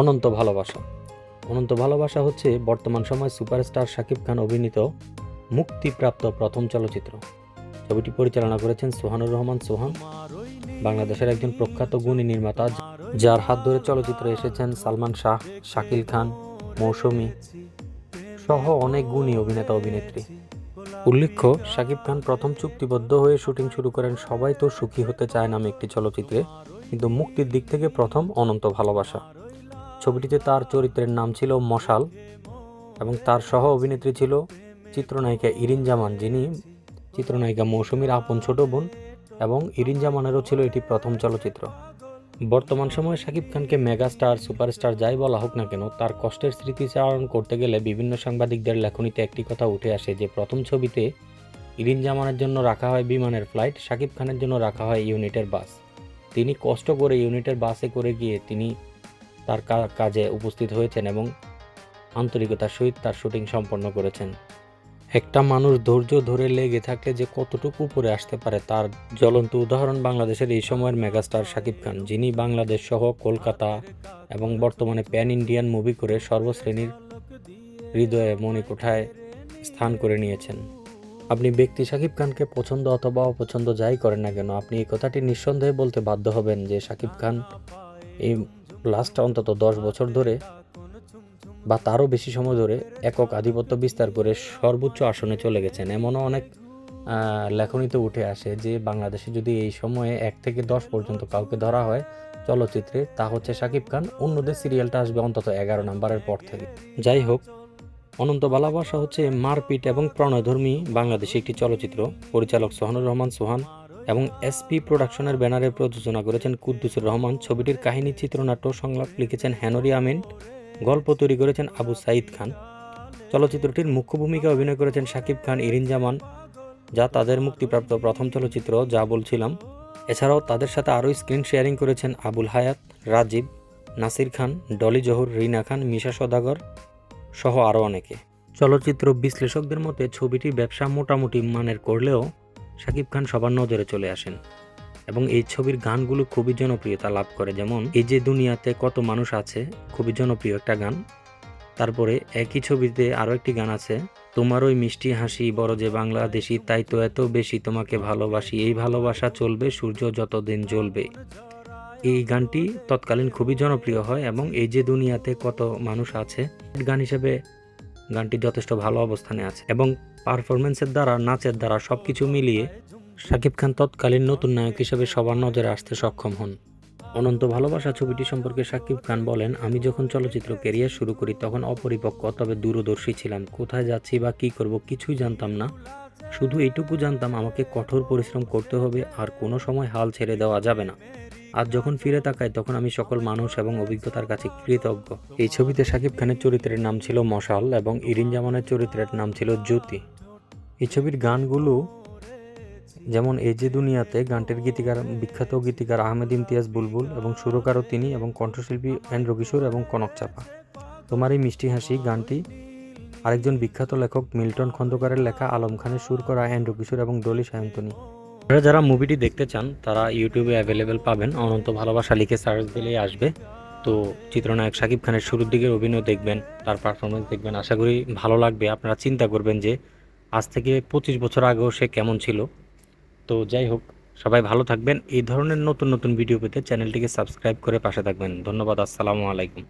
অনন্ত ভালোবাসা। অনন্ত ভালোবাসা হচ্ছে বর্তমান সময় সুপারস্টার শাকিব খান অভিনীত মুক্তিপ্রাপ্ত প্রথম চলচ্চিত্র। ছবিটি পরিচালনা করেছেন সোহানুর রহমান সোহান। বাংলাদেশের একজন প্রখ্যাত গুণী নির্মাতা যার হাত ধরে চলচ্চিত্রে এসেছেন সালমান শাহ, শাকিল খান, মৌসুমী সহ অনেক গুণী অভিনেতা অভিনেত্রী। উল্লেখ্য, শাকিব খান প্রথম চুক্তিবদ্ধ হয়ে শুটিং শুরু করেন সবাই তো সুখী হতে চায় নামে একটি চলচ্চিত্রে, কিন্তু মুক্তির দিক থেকে প্রথম অনন্ত ভালোবাসা। ছবিটিতে তার চরিত্রের নাম ছিল মশাল এবং তার সহ অভিনেত্রী ছিল চিত্রনায়িকা ইরিন জামান, যিনি চিত্রনায়িকা মৌসুমীর আপন ছোট বোন এবং ইরিন জামানেরও ছিল এটি প্রথম চলচ্চিত্র। বর্তমান সময়ে শাকিব খানকে মেগাস্টার, সুপারস্টার যাই বলা হোক না কেন, তার কষ্টের স্মৃতিচারণ করতে গেলে বিভিন্ন সাংবাদিকদের লেখনীতে একটি কথা উঠে আসে যে প্রথম ছবিতে ইরিন জামানের জন্য রাখা হয় বিমানের ফ্লাইট, শাকিব খানের জন্য রাখা হয় ইউনিটের বাস। তিনি কষ্ট করে ইউনিটের বাসে করে গিয়ে তিনি তার কাজে উপস্থিত হয়েছেন এবং আন্তরিকতার সহিত তার শুটিং সম্পন্ন করেছেন। একটা মানুষ ধৈর্য ধরে লেগে থাকলে যে কতটুকু উপরে আসতে পারে তার জ্বলন্ত উদাহরণ বাংলাদেশের এই সময়ের মেগাস্টার শাকিব খান। যিনি বাংলাদেশ সহ কলকাতা এবং বর্তমানে প্যান ইন্ডিয়ান মুভি করে সর্বশ্রেণীর হৃদয়ে মণিকোঠায় স্থান করে নিয়েছেন। আপনি ব্যক্তি শাকিব খানকে পছন্দ অথবা অপছন্দ যাই করেন না কেন, আপনি এই কথাটি নিঃসন্দেহে বলতে বাধ্য হবেন যে শাকিব খান এই লাস্ট অন্তত দশ বছর ধরে বা তারও বেশি সময় ধরে একক আধিপত্য বিস্তার করে সর্বোচ্চ আসনে চলে গেছেন। এমনও অনেক লেখনীতে উঠে আসে যে বাংলাদেশে যদি এই সময়ে এক থেকে দশ পর্যন্ত কাউকে ধরা হয় চলচ্চিত্রে, তা হচ্ছে শাকিব খান। অন্যদের সিরিয়ালটা আসবে অন্তত এগারো নাম্বারের পর থেকে। যাই হোক, অনন্ত ভালোবাসা হচ্ছে মারপিট এবং প্রণয়ধর্মী বাংলাদেশি একটি চলচ্চিত্র। পরিচালক সোহানুর রহমান সোহান এবং এসপি প্রোডাকশনের ব্যানারে প্রযোজনা করেছেন কুদ্দুসুর রহমান। ছবিটির কাহিনী, চিত্রনাট্য সংলাপ লিখেছেন হ্যানরি আমিন। গল্প তৈরি করেছেন আবু সাইদ খান। চলচ্চিত্রটির মুখ্য ভূমিকা অভিনয় করেছেন শাকিব খান, ইরিন জামান, যা তাদের মুক্তিপ্রাপ্ত প্রথম চলচ্চিত্র, যা বলছিলাম। এছাড়াও তাদের সাথে আরও স্ক্রিন শেয়ারিং করেছেন আবুল হায়াত, রাজীব, নাসির খান, ডলি জহুর, রিনা খান, মিশা সদাগর সহ আরও অনেকে। চলচ্চিত্র বিশ্লেষকদের মতে ছবিটির ব্যবসা মোটামুটি মানের করলেও শাকিব খান সবার নজরে চলে আসেন এবং এই ছবির গানগুলো খুবই জনপ্রিয়তা লাভ করে। যেমন, এই যে দুনিয়াতে কত মানুষ আছে, খুবই জনপ্রিয় একটা গান। তারপরে একই ছবিতে আরও একটি গান আছে, তোমার ওই মিষ্টি হাসি, বড় যে বাংলাদেশি, তাই তো এত বেশি তোমাকে ভালোবাসি। এই ভালোবাসা চলবে, সূর্য যতদিন জ্বলবে। এই গানটি তৎকালীন খুবই জনপ্রিয় হয় এবং এই যে দুনিয়াতে কত মানুষ আছে গান হিসেবে গানটি যথেষ্ট ভালো অবস্থানে আছে এবং পারফরমেন্সের দ্বারা, নাচের দ্বারা সব কিছু মিলিয়ে শাকিব খান তৎকালীন নতুন নায়ক হিসেবে সবার নজরে আসতে সক্ষম হন। অনন্ত ভালোবাসা ছবিটি সম্পর্কে শাকিব খান বলেন, আমি যখন চলচ্চিত্র ক্যারিয়ার শুরু করি তখন অপরিপক্ক তবে দূরদর্শী ছিলাম। কোথায় যাচ্ছি বা কী করব কিছুই জানতাম না। শুধু এইটুকু জানতাম আমাকে কঠোর পরিশ্রম করতে হবে আর কোনো সময় হাল ছেড়ে দেওয়া যাবে না। আজ যখন ফিরে তাকাই, তখন আমি সকল মানুষ এবং অভিজ্ঞতার কাছে কৃতজ্ঞ। এই ছবিতে শাকিব খানের চরিত্রের নাম ছিল মশাল এবং ইরিন জামানের চরিত্রের নাম ছিল জ্যোতি। এই ছবির গানগুলো যেমন এই যে দুনিয়াতে গানটির গীতিকার, বিখ্যাত গীতিকার আহমেদ ইমতিয়াজ বুলবুল এবং সুরকারও তিনি এবং কণ্ঠশিল্পী এন্ড্র কিশোর এবং কনক চাপা। তোমার এই মিষ্টি হাসি গানটি আরেকজন বিখ্যাত লেখক মিল্টন খন্দকারের লেখা আলম খানের সুর করা এন্ড্র কিশোর এবং ডলি সায়ন্তনী। আপনারা যারা মুভিটি দেখতে চান, তারা ইউটিউবে অ্যাভেলেবেল পাবেন। অনন্ত ভালোবাসা লিখে সার্চ দিলেই আসবে। তো চিত্রনায়ক শাকিব খানের শুরুর দিকের অভিনয় দেখবেন, তার পারফরমেন্স দেখবেন। আশা করি ভালো লাগবে। আপনারা চিন্তা করবেন যে, আজ থেকে পঁচিশ বছর আগেও সে কেমন ছিল। তো যাই হোক, সবাই ভালো থাকবেন। এই ধরনের নতুন নতুন ভিডিও পেতে চ্যানেলটিকে সাবস্ক্রাইব করে পাশে থাকবেন। ধন্যবাদ, আসসালামু আলাইকুম।